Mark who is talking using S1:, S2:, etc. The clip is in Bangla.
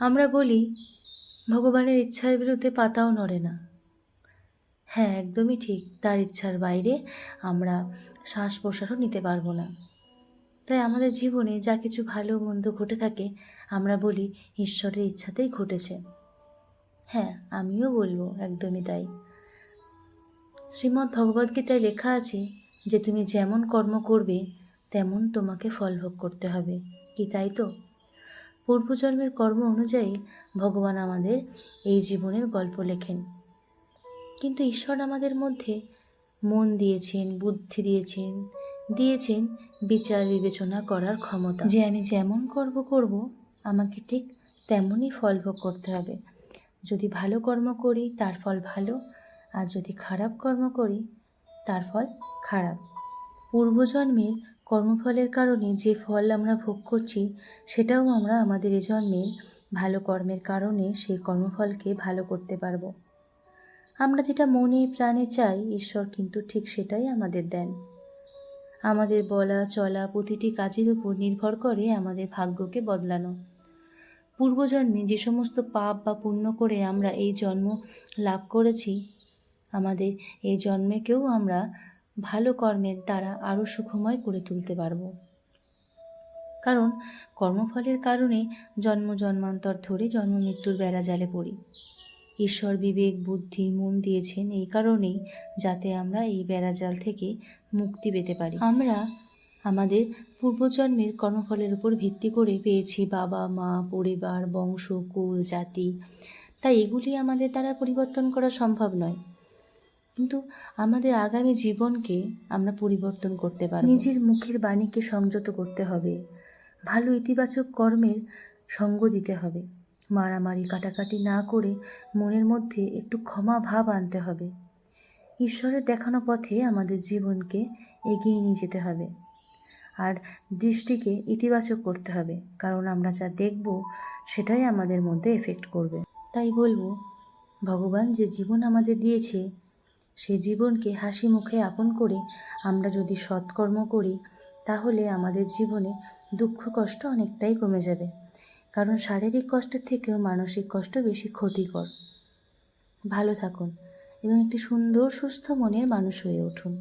S1: আমরা বলি, ভগবানের ইচ্ছার বিরুদ্ধে পাতাও নড়ে না। হ্যাঁ একদমই ঠিক, তার ইচ্ছার বাইরে আমরা শ্বাস প্রশ্বাসও নিতে পারব না। তাই আমাদের জীবনে যা কিছু ভালো মন্দ ঘটে থাকে, আমরা বলি ঈশ্বরের ইচ্ছাতেই ঘটেছে। হ্যাঁ আমিও বলব, একদমই তাই। শ্রীমদ্ ভগবদ্গীতায় লেখা আছে যে, তুমি যেমন কর্ম করবে, তেমন তোমাকে ফল ভোগ করতে হবে। কি তাই তো? পূর্বজন্মের কর্ম অনুযায়ী ভগবান আমাদের এই জীবনের গল্প লেখেন। কিন্তু ঈশ্বর আমাদের মধ্যে মন দিয়েছেন, বুদ্ধি দিয়েছেন দিয়েছেন বিচার বিবেচনা করার ক্ষমতা। যে আমি যেমন কর্ম করব, আমাকে ঠিক তেমনই ফল ভোগ করতে হবে। যদি ভালো কর্ম করি, তার ফল ভালো, আর যদি খারাপ কর্ম করি, তার ফল খারাপ। পূর্বজন্মের কর্মফলের কারণে যে ফল আমরা ভোগ করছি, সেটাও আমরা আমাদের এ জন্মের ভালো কর্মের কারণে সেই কর্মফলকে ভালো করতে পারব। আমরা যেটা মনে প্রাণে চাই, ঈশ্বর কিন্তু ঠিক সেটাই আমাদের দেন। আমাদের বলা, চলা প্রতিটি কাজের উপর নির্ভর করে আমাদের ভাগ্যকে বদলানো। পূর্বজন্মে যে সমস্ত পাপ বা পুণ্য করে আমরা এই জন্ম লাভ করেছি, আমাদের এই জন্মেকেও আমরা ভালো কর্মের দ্বারা আরও সুখময় করে তুলতে পারব। কারণ কর্মফলের কারণে জন্ম জন্মান্তর ধরে জন্ম মৃত্যুর বেড়া জালে পড়ি। ঈশ্বর বিবেক, বুদ্ধি, মন দিয়েছেন এই কারণেই যাতে আমরা এই বেড়াজাল থেকে মুক্তি পেতে পারি। আমরা আমাদের পূর্বজন্মের কর্মফলের উপর ভিত্তি করে পেয়েছি বাবা, মা, পরিবার, বংশ, কুল, জাতি। তাই এগুলি আমাদের দ্বারা পরিবর্তন করা সম্ভব নয়। কিন্তু আমাদের আগামী জীবনকে আমরা পরিবর্তন করতে পারি নিজের মুখের বাণীকে সংযত করতে হবে। ভালো ইতিবাচক কর্মের সঙ্গ দিতে হবে। মারামারি কাটাকাটি না করে মনের মধ্যে একটু ক্ষমা ভাব আনতে হবে। ঈশ্বরের দেখানো পথে আমাদের জীবনকে এগিয়ে নিয়ে যেতে হবে। আর দৃষ্টিকে ইতিবাচক করতে হবে, কারণ আমরা যা দেখব সেটাই আমাদের মধ্যে এফেক্ট করবে। তাই বলব, ভগবান যে জীবন আমাদের দিয়েছে সে জীবনকে হাসি মুখে আপন করে আমরা যদি সৎকর্ম করি, তাহলে আমাদের জীবনে দুঃখ কষ্ট অনেকটাই কমে যাবে। কারণ শারীরিক কষ্টের থেকেও মানসিক কষ্ট বেশি ক্ষতিকর। ভালো থাকুন এবং একটি সুন্দর, সুস্থ মনের মানুষ হয়ে উঠুন।